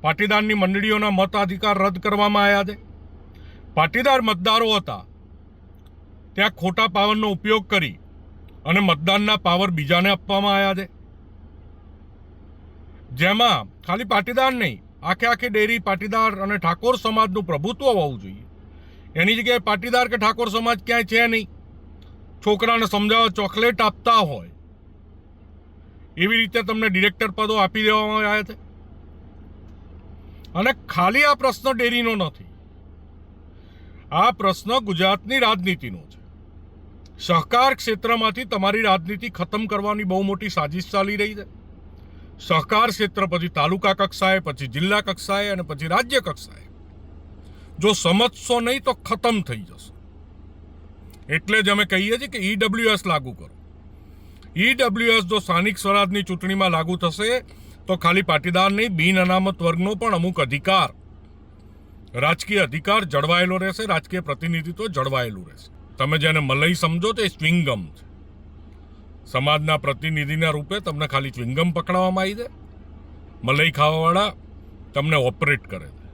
પાટીદારની મંડળીઓના મતાધિકાર રદ કરવામાં આવ્યા છે. પાટીદાર મતદારો હતા. ત્યાં ખોટા પાવરનો ઉપયોગ કરી અને મતદાનના પાવર બીજાને આપવામાં આવ્યા છે. જેમાં ખાલી પાટીદાર નહીં, આખે આખી ડેરી પાટીદાર અને ઠાકોર સમાજનું પ્રભુત્વ હોવું જોઈએ. એની જગ્યાએ પાટીદાર કે ઠાકોર સમાજ ક્યાંય છે નહીં. છોકરાને સમજાવવા ચોકલેટ આપતા હોય. એવી રીતે તમને ડિરેક્ટર પદો આપી દેવામાં આવ્યા છે. અને ખાલી આ પ્રશ્ન ડેરીનો નથી. આ પ્રશ્ન ગુજરાતની રાજનીતિનો છે. સહકાર ક્ષેત્રમાંથી તમારી રાજનીતિ ખતમ કરવાની બહુ મોટી સાજિશ ચાલી રહી છે. સહકાર ક્ષેત્ર પછી તાલુકા કક્ષાએ, પછી જિલ્લા કક્ષાએ અને પછી રાજ્ય કક્ષાએ. જો સમજશો નહીં તો ખતમ થઈ જશે. એટલે જ અમે કહીએ છીએ કે ઈડબ્લ્યુએસ લાગુ કરો. ઈડબ્લ્યુએસ જો સ્થાનિક સ્વરાજની ચૂંટણીમાં લાગુ થશે તો ખાલી પાટીદાર નહીં બિન અનામત વર્ગનો પણ અમુક અધિકાર. રાજકીય અધિકાર જળવાયેલો રહેશે, રાજકીય પ્રતિનિધિત્વ જળવાયેલું રહેશે. તમે જેને મલઈ સમજો તો સ્વિંગમ છે. સમાજના પ્રતિનિધિના રૂપે તમને ખાલી ચ્વિંગમ પકડાવવામાં આવી દે. મલઈ ખાવાવાળા તમને ઓપરેટ કરે